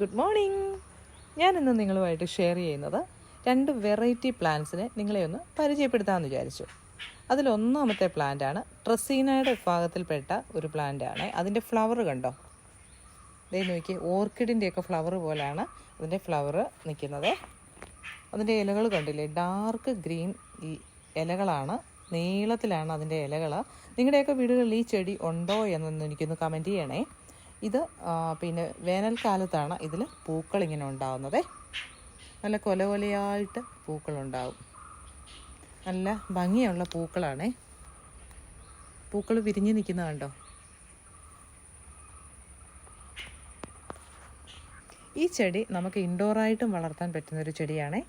Good morning ഞാൻ ഇന്ന് നിങ്ങളുമായിട്ട് ഷെയർ ചെയ്യുന്നത് രണ്ട് വെറൈറ്റി പ്ലാന്റ്സിനെ നിങ്ങളെ ഒന്ന് പരിചയപ്പെടുത്താമെന്ന് വിചാരിച്ചു. അതിലൊന്നാമത്തെ പ്ലാന്റാണ് ട്രസീനയുടെ വിഭാഗത്തിൽപ്പെട്ട ഒരു പ്ലാന്റാണ് അതിന്റെ ഫ്ലവർ കണ്ടോ? ദേ നോക്കി ഓർക്കിഡിന്റെയൊക്കെ ഫ്ലവർ പോലെയാണ് അതിന്റെ ഫ്ലവർ നിൽക്കുന്നത്. അതിന്റെ ഇലകൾ കണ്ടില്ലേ? Dark green ഇലകളാണ്. നീളത്തിലാണ് അതിന്റെ ഇലകൾ നിങ്ങളുടെയൊക്കെ വീടുകളിൽ ഈ ചെടി ഉണ്ടോ എന്നൊന്ന് എനിക്കൊന്ന് കമന്റ് ചെയ്യണേ. ഇത് പിന്നെ വേനൽക്കാലത്താണ് ഇതിൽ പൂക്കൾ ഇങ്ങനെ ഉണ്ടാവുന്നത്. നല്ല കൊല കൊലയായിട്ട് പൂക്കളുണ്ടാവും. നല്ല ഭംഗിയുള്ള പൂക്കളാണേ. പൂക്കൾ വിരിഞ്ഞ് നിൽക്കുന്ന കണ്ടോ? ഈ ചെടി നമുക്ക് ഇൻഡോറായിട്ടും വളർത്താൻ പറ്റുന്നൊരു ചെടിയാണേ.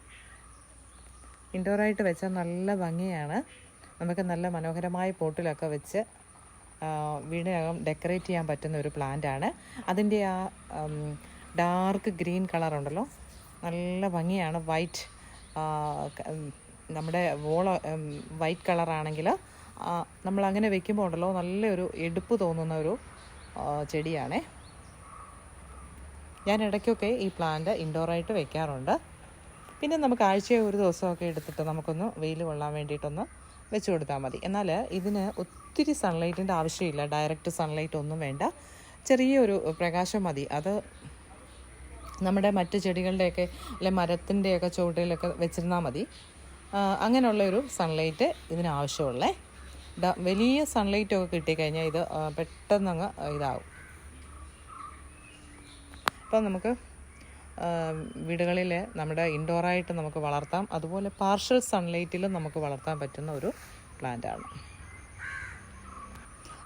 ഇൻഡോറായിട്ട് വെച്ചാൽ നല്ല ഭംഗിയാണ്. നമുക്ക് നല്ല മനോഹരമായ പോട്ടിലൊക്കെ വെച്ച് വീടിനകം ഡെക്കറേറ്റ് ചെയ്യാൻ പറ്റുന്ന ഒരു പ്ലാന്റ് ആണ്. അതിന്റെ ആ ഡാർക്ക് ഗ്രീൻ കളർ ഉണ്ടല്ലോ. നല്ല ഭംഗിയാണ്. വൈറ്റ് നമ്മുടെ വോള വൈറ്റ് കളറാണെങ്കിൽ നമ്മൾ അങ്ങനെ വെക്കുമ്പോൾ ഉണ്ടല്ലോ നല്ലൊരു എടുപ്പ് തോന്നുന്ന ഒരു ചെടിയാണേ. ഞാൻ ഇടയ്ക്കൊക്കെ ഈ പ്ലാന്റ് ഇൻഡോറായിട്ട് വെക്കാറുണ്ട്. പിന്നെ നമുക്ക് ആഴ്ചയിൽ ഒരു ദിവസമൊക്കെ എടുത്തിട്ട് നമുക്കൊന്ന് വെയിൽ കൊള്ളാൻ വേണ്ടിയിട്ടൊന്ന് വെച്ച് കൊടുത്താൽ മതി. എന്നാൽ ഇതിന് ഒത്തിരി സൺലൈറ്റിന്റെ ആവശ്യമില്ല. ഡയറക്റ്റ് സൺലൈറ്റ് ഒന്നും വേണ്ട. ചെറിയൊരു പ്രകാശം മതി. അത് നമ്മുടെ മറ്റ് ചെടികളുടെയൊക്കെ അല്ലെ മരത്തിന്റെയൊക്കെ ചുവട്ടിലൊക്കെ വെച്ചിരുന്നാൽ മതി. അങ്ങനെയുള്ള ഒരു സൺലൈറ്റ് ഇതിന് ആവശ്യമുള്ളേ. വലിയ സൺലൈറ്റൊക്കെ കിട്ടിക്കഴിഞ്ഞാൽ ഇത് പെട്ടെന്നങ്ങ് ഇതാവും. അപ്പം നമുക്ക് വീടുകളിൽ നമ്മുടെ ഇൻഡോറായിട്ട് നമുക്ക് വളർത്താം. അതുപോലെ പാർഷ്യൽ സൺലൈറ്റിലും നമുക്ക് വളർത്താൻ പറ്റുന്ന ഒരു പ്ലാന്റാണ്.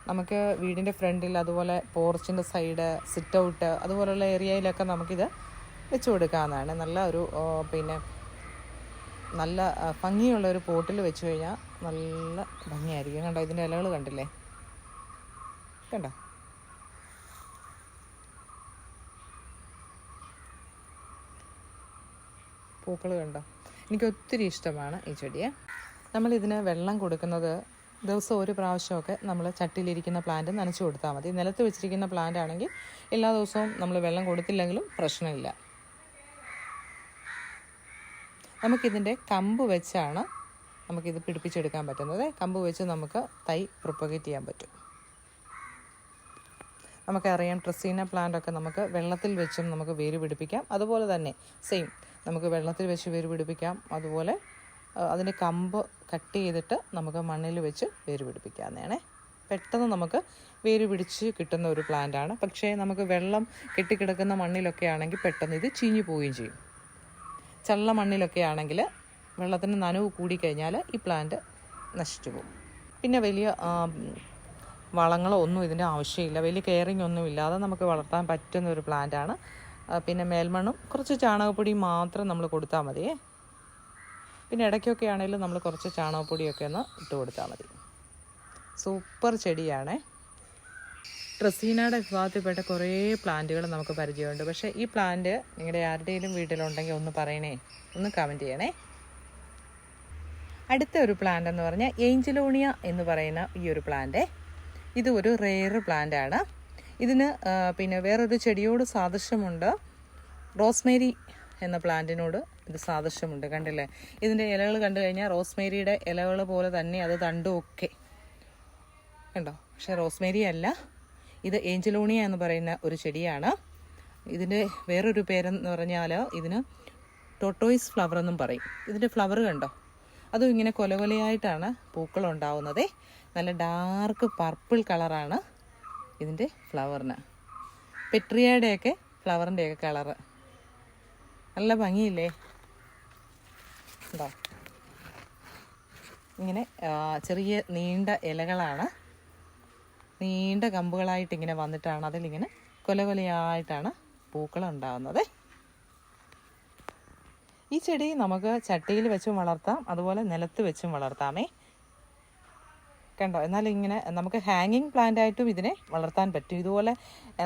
നമുക്ക് വീടിന്റെ ഫ്രണ്ടിൽ അതുപോലെ പോർച്ചിന്റെ സൈഡ് സിറ്റ് ഔട്ട് അതുപോലുള്ള ഏരിയയിലൊക്കെ നമുക്കിത് വെച്ച് കൊടുക്കാവുന്നതാണ്. നല്ല ഒരു പിന്നെ നല്ല ഭംഗിയുള്ള ഒരു പോട്ടിൽ വെച്ച് കഴിഞ്ഞാൽ നല്ല ഭംഗിയായിരിക്കും. കണ്ടോ ഇതിന്റെ ഇലകൾ കണ്ടില്ലേ? കണ്ടോ? പൂക്കൾ കണ്ടോ? എനിക്ക് ഒത്തിരി ഇഷ്ടമാണ് ഈ ചെടിയെ. നമ്മളിതിന് വെള്ളം കൊടുക്കുന്നത് ദിവസം ഒരു പ്രാവശ്യമൊക്കെ നമ്മൾ ചട്ടിയിലിരിക്കുന്ന പ്ലാന്റ് നനച്ചു കൊടുത്താൽ മതി. നിലത്ത് വെച്ചിരിക്കുന്ന പ്ലാന്റ് ആണെങ്കിൽ എല്ലാ ദിവസവും നമ്മൾ വെള്ളം കൊടുത്തില്ലെങ്കിലും പ്രശ്നമില്ല. നമുക്കിതിന്റെ കമ്പ് വെച്ചാണ് നമുക്കിത് പിടിപ്പിച്ചെടുക്കാൻ പറ്റുന്നത്. കമ്പ് വെച്ച് നമുക്ക് തൈ പ്രൊപ്പഗേറ്റ് ചെയ്യാൻ പറ്റും. നമുക്കറിയാം ട്രസീന പ്ലാന്റ് ഒക്കെ നമുക്ക് വെള്ളത്തിൽ വെച്ചും നമുക്ക് വേര് പിടിപ്പിക്കാം അതുപോലെ തന്നെ സെയിം നമുക്ക് വെള്ളത്തിൽ വെച്ച് വേര് പിടിപ്പിക്കാം. അതുപോലെ അതിന്റെ കമ്പ് കട്ട് ചെയ്തിട്ട് നമുക്ക് മണ്ണിൽ വെച്ച് വേര് പിടിപ്പിക്കാവുന്നതാണേ. പെട്ടെന്ന് നമുക്ക് വേര് പിടിച്ച് കിട്ടുന്ന ഒരു പ്ലാന്റാണ് പക്ഷേ നമുക്ക് വെള്ളം കെട്ടിക്കിടക്കുന്ന മണ്ണിലൊക്കെ ആണെങ്കിൽ പെട്ടെന്ന് ഇത് ചീഞ്ഞു പോവുകയും ചെയ്യും. ചള്ള മണ്ണിലൊക്കെ ആണെങ്കിൽ വെള്ളത്തിന് നനവ് കൂടിക്കഴിഞ്ഞാൽ ഈ പ്ലാന്റ് നശിച്ചു പോകും. പിന്നെ വലിയ വളങ്ങളോ ഒന്നും ഇതിന്റെ ആവശ്യമില്ല. വലിയ കെയറിങ് ഒന്നും ഇല്ലാതെ നമുക്ക് വളർത്താൻ പറ്റുന്ന ഒരു പ്ലാന്റാണ് പിന്നെ മേൽമണ്ണും കുറച്ച് ചാണകപ്പൊടി മാത്രം നമ്മൾ കൊടുത്താൽ മതിയേ പിന്നെ ഇടയ്ക്കൊക്കെ ആണെങ്കിലും നമ്മൾ കുറച്ച് ചാണകപ്പൊടിയൊക്കെ ഒന്ന് ഇട്ട് കൊടുത്താൽ മതി. സൂപ്പർ ചെടിയാണേ. ട്രസീനയുടെ വിഭാഗത്തിൽപ്പെട്ട കുറേ പ്ലാന്റുകൾ നമുക്ക് പരിചയമുണ്ട്. പക്ഷേ ഈ പ്ലാന്റ് നിങ്ങളുടെ ആരുടെയും വീട്ടിലുണ്ടെങ്കിൽ ഒന്ന് പറയണേ ഒന്ന് കമന്റ് ചെയ്യണേ. അടുത്ത ഒരു പ്ലാന്റ് എന്ന് പറഞ്ഞാൽ ഏഞ്ചലോണിയ എന്ന് പറയുന്ന ഈ ഒരു പ്ലാന്റ് ഇത് ഒരു റെയർ പ്ലാന്റ് ആണ്. ഇതിന് പിന്നെ വേറൊരു ചെടിയോട് സാദൃശ്യമുണ്ട്. റോസ്മേരി എന്ന പ്ലാന്റിനോട് ഇത് സാദൃശ്യമുണ്ട്. കണ്ടില്ലേ? ഇതിന്റെ ഇലകൾ കണ്ടു കഴിഞ്ഞാൽ റോസ്മേരിയുടെ ഇലകൾ പോലെ തന്നെ അത് തണ്ടും ഒക്കെ. കണ്ടോ? പക്ഷേ റോസ്മേരി അല്ല. ഇത് ഏഞ്ചലോണിയ എന്ന് പറയുന്ന ഒരു ചെടിയാണ്. ഇതിന്റെ വേറൊരു പേരെന്ന് പറഞ്ഞാൽ ഇതിന് ടോട്ടോയിസ് ഫ്ലവർ എന്നും പറയും. ഇതിന്റെ ഫ്ലവർ കണ്ടോ? അതും ഇങ്ങനെ കൊല കൊലയായിട്ടാണ് നല്ല ഡാർക്ക് പർപ്പിൾ കളറാണ്. ഇതിന്റെ ഫ്ലവറിന് പെട്രിയയുടെയൊക്കെ ഫ്ലവറിന്റെയൊക്കെ കളറ് നല്ല ഭംഗിയില്ലേ? ഉണ്ടോ? ഇങ്ങനെ ചെറിയ നീണ്ട ഇലകളാണ്. നീണ്ട കമ്പുകളായിട്ട് ഇങ്ങനെ വന്നിട്ടാണ് അതിലിങ്ങനെ കൊല കൊലയായിട്ടാണ് പൂക്കൾ ഉണ്ടാകുന്നത് ഈ ചെടി നമുക്ക് ചട്ടിയിൽ വെച്ചും വളർത്താം അതുപോലെ നിലത്ത് വെച്ചും വളർത്താമേ. കണ്ടോ എന്നാൽ ഇങ്ങനെ നമുക്ക് ഹാങ്ങിങ് പ്ലാന്റ് ആയിട്ടും ഇതിനെ വളർത്താൻ പറ്റും. ഇതുപോലെ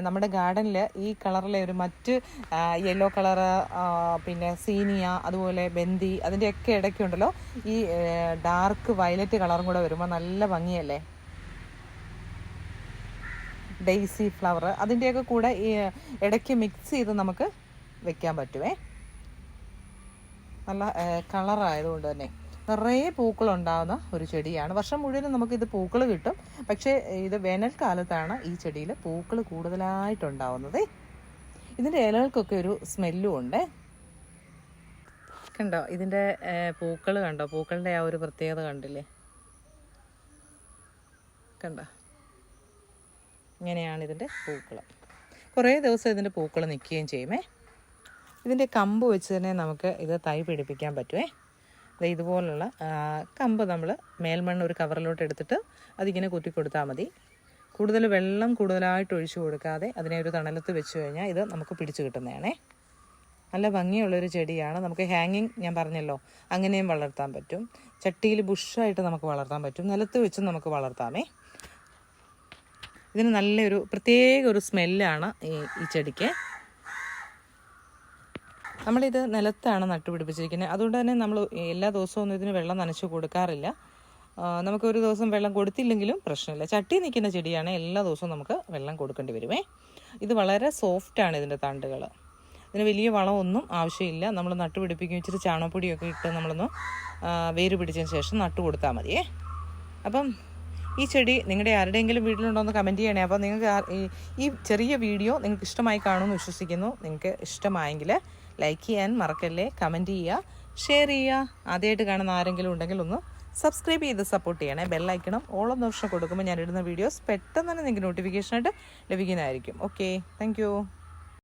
നമ്മുടെ ഗാർഡനിൽ ഈ കളറിലെ ഒരു മറ്റ് യെല്ലോ കളറ് പിന്നെ സീനിയ അതുപോലെ ബന്തി അതിന്റെയൊക്കെ ഇടയ്ക്കുണ്ടല്ലോ. ഈ ഡാർക്ക് വയലറ്റ് കളറും കൂടെ വരുമ്പോൾ നല്ല ഭംഗിയല്ലേ? ഡെയ്സി ഫ്ലവർ അതിന്റെയൊക്കെ കൂടെ ഈ ഇടയ്ക്ക് മിക്സ് ചെയ്ത് നമുക്ക് വെക്കാൻ പറ്റുമേ നല്ല കളറായതുകൊണ്ട് തന്നെ. നിറയെ പൂക്കളുണ്ടാകുന്ന ഒരു ചെടിയാണ്. വർഷം മുഴുവനും നമുക്കിത് പൂക്കൾ കിട്ടും. പക്ഷേ ഇത് വേനൽക്കാലത്താണ് ഈ ചെടിയിൽ പൂക്കൾ കൂടുതലായിട്ടുണ്ടാവുന്നത്. ഇതിന്റെ ഇലകൾക്കൊക്കെ ഒരു സ്മെല്ലും ഉണ്ട്. കണ്ടോ? ഇതിന്റെ പൂക്കൾ കണ്ടോ? പൂക്കളുടെ ആ ഒരു പ്രത്യേകത കണ്ടില്ലേ? കണ്ടോ? ഇങ്ങനെയാണ് ഇതിന്റെ പൂക്കൾ. കുറേ ദിവസം ഇതിന്റെ പൂക്കൾ നിൽക്കുകയും ചെയ്യുമേ. ഇതിന്റെ കമ്പ് വെച്ച് തന്നെ നമുക്ക് ഇത് തൈ പിടിപ്പിക്കാൻ പറ്റുമേ. ഇതുപോലുള്ള ആ, കമ്പ് നമ്മൾ മേൽമണ്ണ് ഒരു കവറിലോട്ട് എടുത്തിട്ട് അതിങ്ങനെ കുത്തി കൊടുത്താൽ മതി. കൂടുതൽ വെള്ളം കൂടുതലായിട്ട് ഒഴിച്ചു കൊടുക്കാതെ അതിനെ ഒരു തണലത്ത് വെച്ച് കഴിഞ്ഞാൽ ഇത് നമുക്ക് പിടിച്ചു കിട്ടുന്നതാണേ. നല്ല ഭംഗിയുള്ളൊരു ചെടിയാണ്. നമുക്ക് ഹാങ്ങിങ് ഞാൻ പറഞ്ഞല്ലോ അങ്ങനെയും വളർത്താൻ പറ്റും. ചട്ടിയിൽ ബുഷായിട്ട് നമുക്ക് വളർത്താൻ പറ്റും. നിലത്ത് വെച്ചും നമുക്ക് വളർത്താമേ. ഇതിന് നല്ലൊരു പ്രത്യേക ഒരു സ്മെല്ലാണ് ഈ ഈ ചെടിക്ക്. നമ്മളിത് നിലത്താണ് നട്ടുപിടിപ്പിച്ചിരിക്കുന്നത്. അതുകൊണ്ട് തന്നെ നമ്മൾ എല്ലാ ദിവസവും ഒന്നും ഇതിന് വെള്ളം നനച്ചു കൊടുക്കാറില്ല. നമുക്ക് ഒരു ദിവസം വെള്ളം കൊടുത്തില്ലെങ്കിലും പ്രശ്നമില്ല. ചട്ടി നിൽക്കുന്ന ചെടിയാണ് എല്ലാ ദിവസവും നമുക്ക് വെള്ളം കൊടുക്കേണ്ടി വരുമേ. ഇത് വളരെ സോഫ്റ്റാണ് ഇതിന്റെ തണ്ടുകൾ ഇതിന് വലിയ വളമൊന്നും ആവശ്യമില്ല. നമ്മൾ നട്ടുപിടിപ്പിക്കും. ഇച്ചിരി ചാണകപ്പൊടിയൊക്കെ ഇട്ട് നമ്മളൊന്ന് വേര് പിടിച്ചതിന് ശേഷം നട്ടു കൊടുത്താൽ മതിയേ. അപ്പം ഈ ചെടി നിങ്ങളുടെ ആരുടെയെങ്കിലും വീട്ടിലുണ്ടോ എന്ന് കമന്റ് ചെയ്യണേ. അപ്പോൾ നിങ്ങൾക്ക് ഈ ചെറിയ വീഡിയോ നിങ്ങൾക്ക് ഇഷ്ടമായി കാണുമെന്ന് വിശ്വസിക്കുന്നു. നിങ്ങൾക്ക് ഇഷ്ടമായെങ്കിൽ ലൈക്ക് ചെയ്യാൻ മറക്കല്ലേ കമന്റ് ചെയ്യുക ഷെയർ ചെയ്യുക. ആദ്യമായിട്ട് കാണുന്ന ആരെങ്കിലും ഉണ്ടെങ്കിൽ ഒന്ന് സബ്സ്ക്രൈബ് ചെയ്ത് സപ്പോർട്ട് ചെയ്യണേ. ബെല്ലൈക്കണം ഓളം ദോഷം കൊടുക്കുമ്പോൾ ഞാൻ ഇടുന്ന വീഡിയോസ് പെട്ടെന്ന് തന്നെ നിങ്ങൾക്ക് നോട്ടിഫിക്കേഷനായിട്ട് ലഭിക്കുന്നതായിരിക്കും. Okay thank